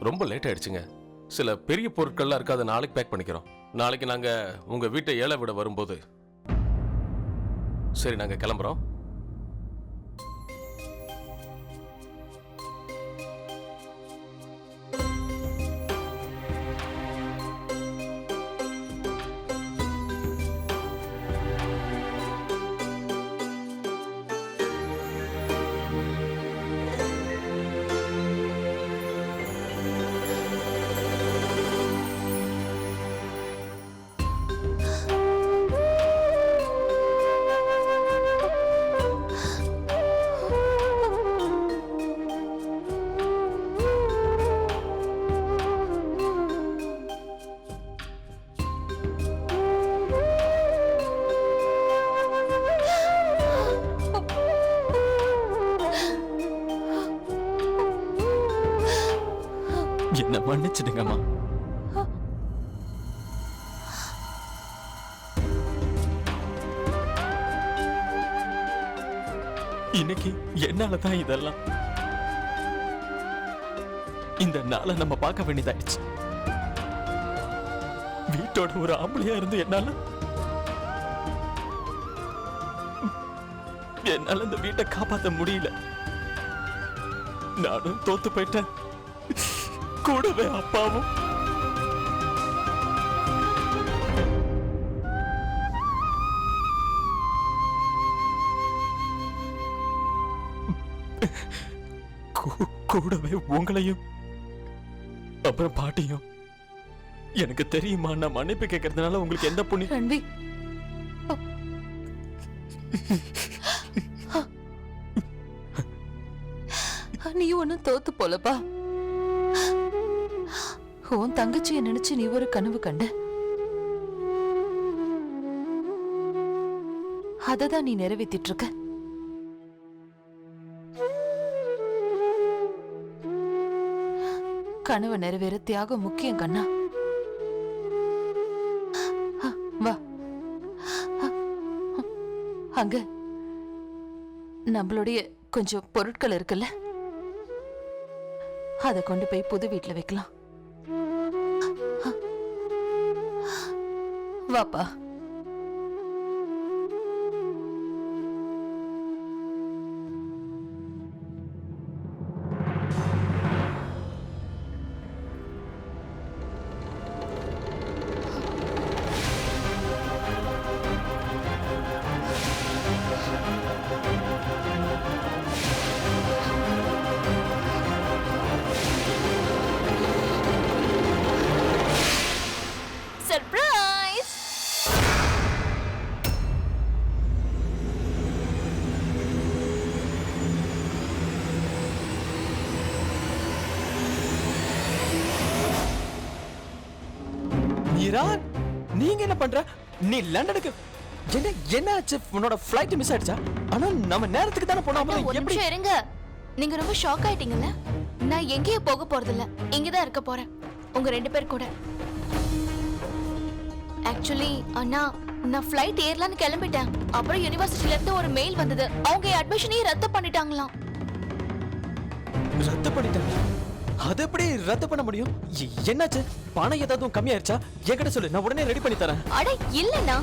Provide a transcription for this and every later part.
ரொம்ப லேட் ஆயிடுச்சுங்க. சில பெரிய பொருட்கள்லாம் இருக்காது நாளைக்கு பேக் பண்ணிக்கிறோம். நாளைக்கு நாங்கள் உங்கள் வீட்டை ஏழை விட வரும்போது. சரி நாங்கள் கிளம்புறோம். என்ன மன்னிச்சிடுங்கம்மா. இன்னைக்கு என்னால தான் இதெல்லாம்? இந்த நாளை நம்ம பார்க்க வேண்டியதாயிடுச்சு. வீட்டோட ஒரு ஆம்பளையா இருந்து என்னால? என்னால இந்த வீட்டை காப்பாத்த முடியல. நானும் தோத்து போயிட்டேன். கூடவே அப்பாவும். கூ- கூடவே உங்களையும் அப்புறம் பாட்டியும். எனக்கு தெரியுமா நான் மன்னிப்பு கேட்கறதுனால உங்களுக்கு எந்த புண்ணி ரன்வி. நீ ஒன்னும் தோத்து போலப்பா. உன் தங்கச்சியை நினைச்சு நீ ஒரு கனவு கண்ட. அததான் நீ நிறைவேற்றிட்டு இருக்க கனவு நிறைவேற தியாகம் முக்கியம் கண்ணா. வா. அங்க நம்மளுடைய கொஞ்சம் பொருட்கள் இருக்குல்ல? அதை கொண்டு போய் புது வீட்டில் வைக்கலாம். ਵਾਪਾ மீரா நீங்க என்ன பண்ற? நீ லண்டனுக்கு என்ன என்ன ஆச்சு? உன்னோட ஃப்ளைட் மிஸ் ஆயிடுச்சா? ஆனா நம்ம நேரத்துக்கு தானே போனோம் அப்புறம் எப்படி இருங்க. நீங்க ரொம்ப ஷாக் ஆயிட்டீங்கல்ல? நான் எங்கேயும் போக போறதில்ல. இங்கதான் இருக்க போறேன். உங்க ரெண்டு பேர் கூட. ஆக்சுவலி அண்ணா நான் ஃப்ளைட் ஏறலாம்னு கிளம்பிட்டேன். அப்புறம் யுனிவர்சிட்டில இருந்து ஒரு மெயில் வந்தது. அவங்க அட்மிஷனையும் ரத்து பண்ணிட்டாங்களாம். அது எப்படி ரத்து பண்ண முடியும்? என்னாச்சு? பணம் ஏதாவது கம்மியாயிருச்சா? என்கிட்ட சொல்லு நான் உடனே ரெடி பண்ணி தரேன். அட இல்லண்ணா.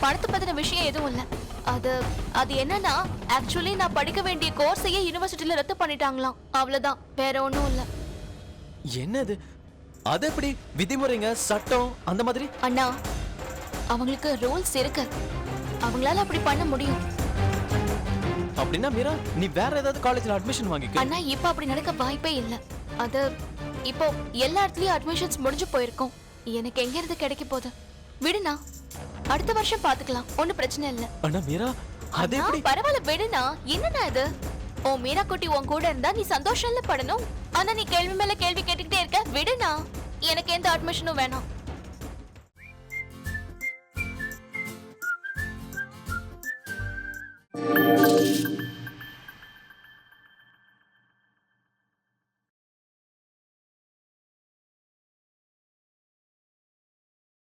பணத்தை பத்தின விஷயம் எதுவும் இல்ல. அது அது என்னன்னா ஆக்சுவலி நான் படிக்க வேண்டிய கோர்ஸையே யுனிவர்சிட்டில ரத்து பண்ணிட்டாங்களாம். அவ்வளவுதான். வேற ஒண்ணும் இல்ல. என்னது? அது எப்படி விதிமுறைங்க சட்டம் அந்த மாதிரி? அண்ணா அவங்களுக்கு ரூல்ஸ் இருக்கு. அவங்களால அப்படி பண்ண முடியும். அப்படின்னா மீரா நீ வேற ஏதாவது காலேஜ்ல அட்மிஷன் வாங்கிக்க. அண்ணா இப்ப அப்படி நடக்க வாய்ப்பே இல்ல. அது இப்போ எல்லா இடத்துலயும் அட்மிஷன்ஸ் முடிஞ்சு போயிருக்கும். எனக்கு எங்க இருந்து கிடைக்க போகுது? விடுண்ணா அடுத்த வருஷம் பாத்துக்கலாம். ஒண்ணும் பிரச்சனை இல்ல. ஆனா மீரா அது அண்ணா, எப்படி? பரவாயில்ல விடுண்ணா. என்னண்ணா இது? ஓ மீரா குட்டி உன் கூட இருந்தா நீ சந்தோஷம்ல படணும். ஆனா நீ கேள்வி மேல கேள்வி கேட்டுக்கிட்டே இருக்க. விடுண்ணா. எனக்கு எந்த அட்மிஷனும் வேணாம்.